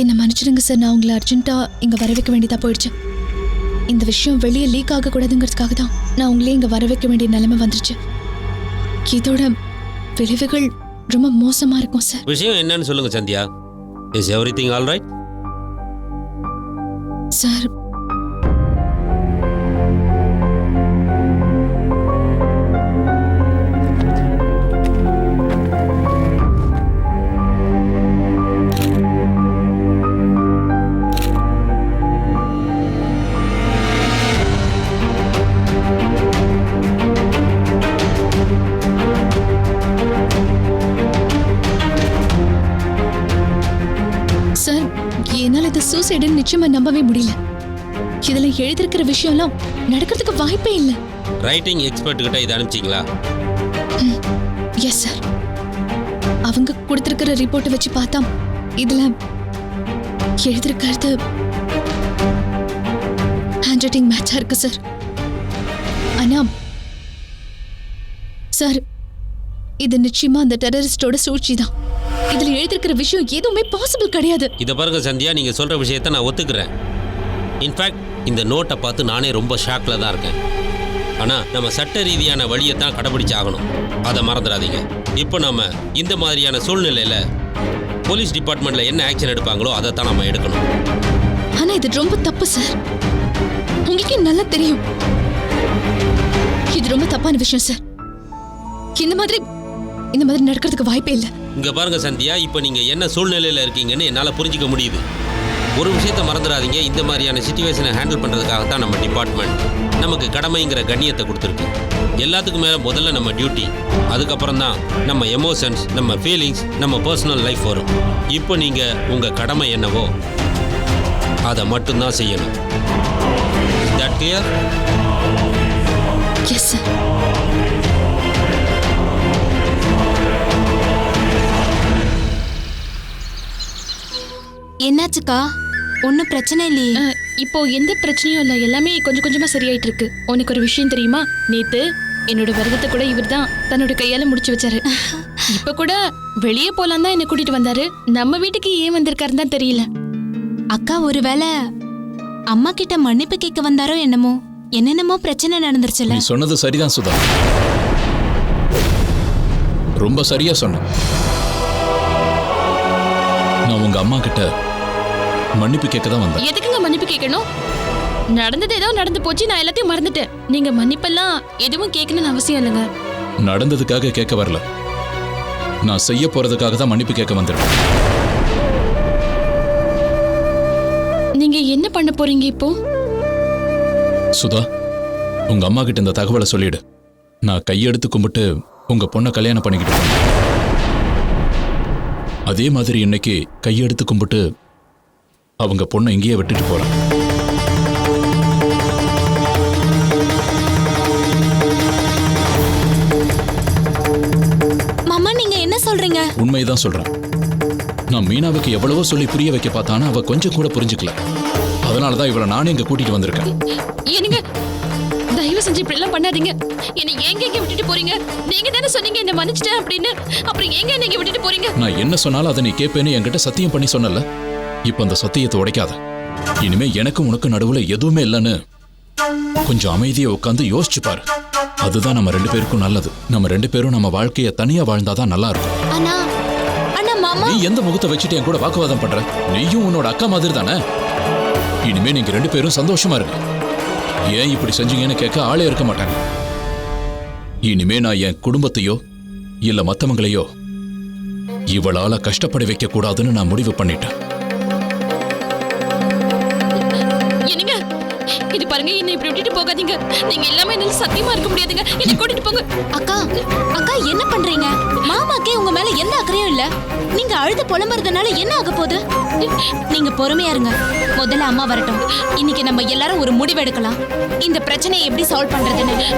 என்ன மன்னிச்சிடுங்க சார். நான் உங்களை அர்ஜென்ட்டா இங்க வர வைக்க வேண்டியதா போயிடுச்சு. இந்த விஷயம் வெளியே லீக் ஆகக்கூடாதுங்கிறதுக்காக தான் நான் உங்களே இங்க வர வைக்க வேண்டிய நிலைமை வந்துருச்சு. இதோட விளைவுகள் ரொம்ப மோசமா இருக்கும் சார். விஷயம் என்னன்னு சொல்லுங்க Sandhya. Is every thing all right sir சூசைடுன்னு நிச்சயமா நம்பவே முடியல. இதுல எழுதிருக்கிற விஷயம்லாம் நடக்கிறதுக்கு வாய்ப்பே இல்லை. ரைட்டிங் எக்ஸ்பர்ட் கிட்ட இதை அனுப்பிச்சிங்களா? எஸ் சார் அவங்க கொடுத்திருக்கிற ரிப்போர்ட்டை வச்சு பார்த்தா இதுல எழுதிருக்கிறது ஹேண்ட் ரைட்டிங் மேட்சா இருக்கு சார் ஆனா சார் இது நிச்சயமா அந்த டெரரிஸ்டோட சூழ்ச்சி தான் இதுல எழுதிருக்கிற விஷயம் எதுவுமே பாசிபிள் கிடையாது. இதை பாருங்க சந்தியா நீங்க சொல்ற விஷயத்த நான் ஒத்துக்கிறேன். இன்ஃபேக்ட் இந்த நோட்டை பார்த்து நானே ரொம்ப ஷாக்ல தான் இருக்கேன். ஆனா நம்ம சட்ட ரீதியான வழியை தான் கடைபிடிச்சு ஆகணும் அதை மறந்துடாதீங்க. இப்போ நம்ம இந்த மாதிரியான சூழ்நிலையில போலீஸ் டிபார்ட்மெண்ட்ல என்ன ஆக்ஷன் எடுப்பாங்களோ அதை தான் நம்ம எடுக்கணும். ஆனா இது ரொம்ப தப்பு சார் உங்களுக்கே நல்லா தெரியும். இது ரொம்ப தப்பான விஷயம் சார் இந்த மாதிரி இந்த மாதிரி நடக்கிறதுக்கு வாய்ப்பே இல்லை. இங்க பாருங்க சந்தியா இப்போ நீங்க என்ன சூழ்நிலையில இருக்கீங்கன்னு என்னால புரிஞ்சுக்க முடியுது. ஒரு விஷயத்த மறந்துடாதீங்க. இந்த மாதிரியான சுச்சுவேஷனை ஹேண்டில் பண்றதுக்காக தான் நம்ம டிபார்ட்மெண்ட் நமக்கு கடமைங்கிற கண்ணியத்தை கொடுத்துருக்கு. எல்லாத்துக்கும் மேல முதல்ல நம்ம டியூட்டி அதுக்கப்புறம் தான் நம்ம எமோஷன்ஸ் நம்ம ஃபீலிங்ஸ் நம்ம பர்சனல் லைஃப் வரும். இப்போ நீங்க உங்க கடமை என்னவோ அதை மட்டும்தான் செய்யணும். தட் கிளியர் எஸ் சார் என்னாச்சுக்கா? ஒன்றும் பிரச்சனை இல்லையே. அஹ், இப்போ எந்த பிரச்சனையும் இல்லை. எல்லாமே கொஞ்சம் கொஞ்சமா சரியாயிட்டு இருக்கு உனக்கு ஒரு விஷயம் தெரியுமா? நேத்து என்னோட விரதத்தை கூட இவர்தான் தன்னோட கையால முடிச்சு வச்சாரு. இப்ப கூட வெளியே போலாம் தான் என்ன கூட்டிட்டு வந்தாரு. நம்ம வீட்டுக்கு ஏன் வந்திருக்காருன்னு தான் தெரியல. அக்கா ஒருவேளை அம்மா கிட்ட மன்னிப்பு கேட்க வந்தாரோ என்னமோ? என்னென்னமோ பிரச்சனை நடந்துருச்சுல நீ சொன்னது சரிதான் சுதா. ரொம்ப சரியா சொன்ன. நான் உங்க அம்மா கிட்ட மன்னிப்பு கேட்க தான் வந்தேன். எதுக்குங்க மன்னிப்பு கேட்கணும்? நடந்தது ஏதோ நடந்து போச்சு நான் எல்லாத்தையும் மறந்துட்டேன். நீங்க மன்னிப்பெல்லாம் எதுவும் கேட்கணும்னு அவசியம் இல்லைங்க. நடந்ததுக்காக கேட்க வரல. நான் செய்ய போறதுக்காக தான் மன்னிப்பு கேட்க வந்திருக்கேன் நீங்க என்ன பண்ண போறீங்க இப்போ? சுதா உங்க அம்மா கிட்ட இந்த தகவலை சொல்லிடு. நான் கையெடுத்து கும்பிட்டு உங்க பொண்ணை கல்யாணம் பண்ணிக்கிட்டு. அதே மாதிரி இன்னைக்கு கையெடுத்து கும்பிட்டு அவங்க பொண்ணை இங்கேயே விட்டுட்டு போறேன் மாமா நீங்க என்ன சொல்றீங்க? உண்மைதான் சொல்றேன். நான் மீனாவுக்கு எவ்வளவோ சொல்லி புரிய வைக்க பார்த்தானா அவ கொஞ்சம் கூட புரிஞ்சுக்கல. அதனால தான் இவளை நானே இங்க கூட்டிட்டு வந்திருக்கேன். என்னங்க? தயவு செஞ்சு இப்படி எல்லாம் பண்ணாதீங்க. என்னை ஏங்க இங்க விட்டுட்டு போறீங்க? நீங்க தானே சொன்னீங்க என்ன மன்னிச்சிட்டேன் அப்படின்னு. அப்புறம் ஏங்க நீங்க விட்டுட்டு போறீங்க? நான் என்ன சொன்னாலும் அதை நீ கேட்பேன்னு என்கிட்ட சத்தியம் பண்ணி சொன்னல. இப்ப அந்த சத்தியத்தை உடைக்காத. இனிமே எனக்கும் உனக்கு நடுவுல எதுவுமே இல்லைன்னு கொஞ்சம் அமைதியா உட்காந்து யோசிச்சு பாரு. அதுதான் நம்ம ரெண்டு பேருக்கும் நல்லது. நம்ம ரெண்டு பேரும் நம்ம வாழ்க்கைய தனியா வாழ்ந்தாதான் நல்லா இருக்கும் நீ எந்த முகத்தை வச்சுட்டு என் கூட வாக்குவாதம் பண்ற? நீயும் உன்னோட அக்கா மாதிரி தானே இனிமே நீங்க ரெண்டு பேரும் சந்தோஷமா இருங்க. ஏன் இப்படி செஞ்சீங்கன்னு கேட்க ஆளே இருக்க மாட்டாங்க. இனிமே நான் என் குடும்பத்தையோ இல்ல மத்தவங்களையோ இவளால கஷ்டப்பட வைக்க கூடாதுன்னு நான் முடிவு பண்ணிட்டேன். பாருங்க என்ன இப்படி விட்டுட்டு போகாதீங்க. நீங்க எல்லாமே என்னால சத்தியமா இருக்க முடியாதுங்க. என்ன கூட்டிட்டு போங்க. அக்கா அக்கா என்ன பண்றீங்க? மாமாக்கே உங்க மேல எந்த அக்கறையும் இல்ல. நீங்க அழுது புலம்புறதுனால என்ன ஆக போகுது? நீங்க பொறுமையா இருங்க. முதல்ல அம்மா வரட்டும். இன்னைக்கு நம்ம எல்லாரும் ஒரு முடிவு எடுக்கலாம் இந்த பிரச்சனையை எப்படி சால்வ் பண்றதுன்னு.